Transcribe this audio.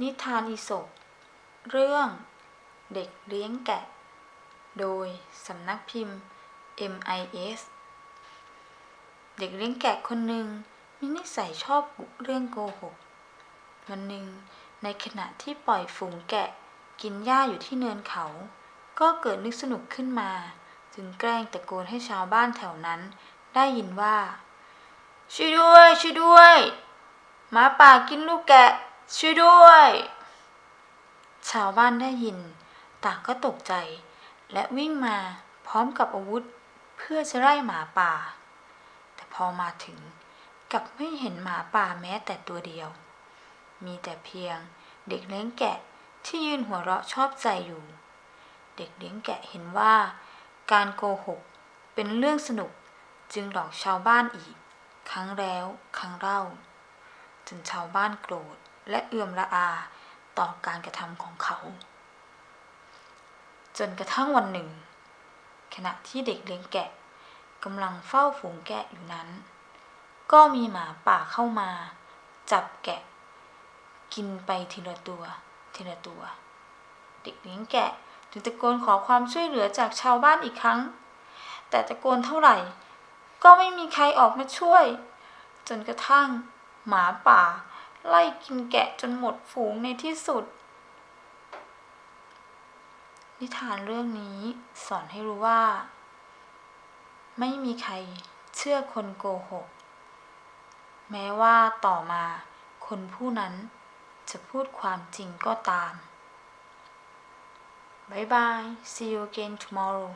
นิทานอีสปเรื่องเด็กเลี้ยงแกะ โดยสำนักพิมพ์ MIS เด็กเลี้ยงแกะคนหนึ่งมีนิสัยชอบกุเรื่องโกหก วันหนึ่งในขณะที่ปล่อยฝูงแกะกินหญ้าอยู่ที่เนินเขา ก็เกิดนึกสนุกขึ้นมา จึงแกล้งตะโกนให้ชาวบ้านแถวนั้น ได้ยินว่า ช่วยด้วย ช่วยด้วย หมาป่ากินลูกแกะ ช่วยด้วย ชาวบ้านได้ยิน ต่างก็ตกใจ และวิ่งมาพร้อมกับอาวุธเพื่อจะไล่หมาป่า แต่พอมาถึงกลับไม่เห็นหมาป่าแม้แต่ตัวเดียว มีแต่เพียงเด็กเลี้ยงแกะที่ยืนหัวเราะชอบใจอยู่ เด็กเลี้ยงแกะเห็นว่า การโกหกเป็นเรื่องสนุกจึงหลอกชาวบ้านอีก ครั้งแล้วครั้งเล่าจนชาวบ้านโกรธ และเอื่อมละอาต่อการกระทำของเขา จนกระทั่งวันหนึ่ง ขณะที่เด็กเลี้ยงแกะกำลังเฝ้าฝูงแกะอยู่นั้น ก็มีหมาป่าเข้ามา จับแกะ กินไปทีละตัว ทีละตัว เด็กเลี้ยงแกะจึงตะโกนขอความช่วยเหลือจากชาวบ้านอีกครั้ง แต่ตะโกนเท่าไหร่ ก็ไม่มีใครออกมาช่วย จนกระทั่งหมาป่า ไล่กินแกะจนหมดฝูงในที่สุด นิทานเรื่องนี้สอนให้รู้ว่า ไม่มีใครเชื่อคนโกหก แม้ว่าต่อมาคนผู้นั้นจะพูดความจริงก็ตามบายบาย see you again tomorrow